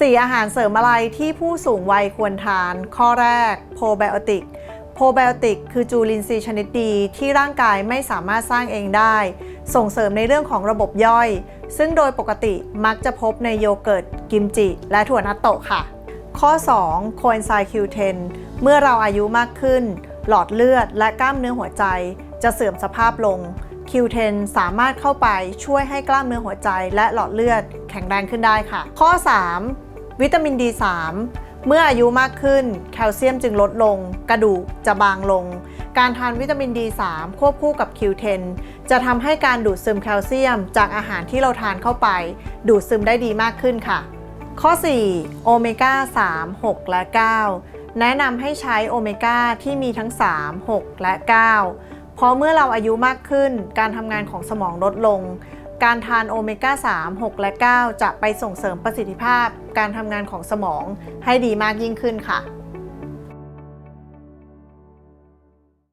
4อาหารเสริมอะไรที่ผู้สูงวัยควรทาน ข้อแรกโปรไบโอติกโปรไบโอติกคือจุลินทรีย์ชนิดดีที่ร่างกายไม่สามารถสร้างเองได้ ส่งเสริมในเรื่องของระบบย่อย ซึ่งโดยปกติมักจะพบในโยเกิร์ต กิมจิ และถั่วนัตโตะค่ะ ข้อ 2 โคเอนไซม์ Q10 เมื่อเราอายุมากขึ้น หลอดเลือดและกล้ามเนื้อหัวใจ จะเสื่อมสภาพลง Q10 สามารถเข้าไปช่วยให้กล้ามเนื้อหัวใจ และหลอดเลือดแข็งแรงขึ้นได้ค่ะ ข้อ 3 วิตามิน D3 เมื่ออายุมากขึ้นแคลเซียมจึงลดลง กระดูกจะบางลง การทานวิตามิน D3 ควบคู่กับ Q10 จะทำให้การดูดซึมแคลเซียมจากอาหารที่เราทานเข้าไป ดูดซึมได้ดีมากขึ้นค่ะ ข้อ 4 โอเมก้า 3 6 และ 9 แนะนำให้ใช้โอเมก้าที่มีทั้ง 3 6 และ 9 เพราะเมื่อเราอายุมากขึ้น การทำงานของสมองลดลง การทานโอเมก้า 3 6 และ 9 จะไปส่งเสริมประสิทธิภาพ การทำงานของสมองให้ดีมากยิ่งขึ้นค่ะ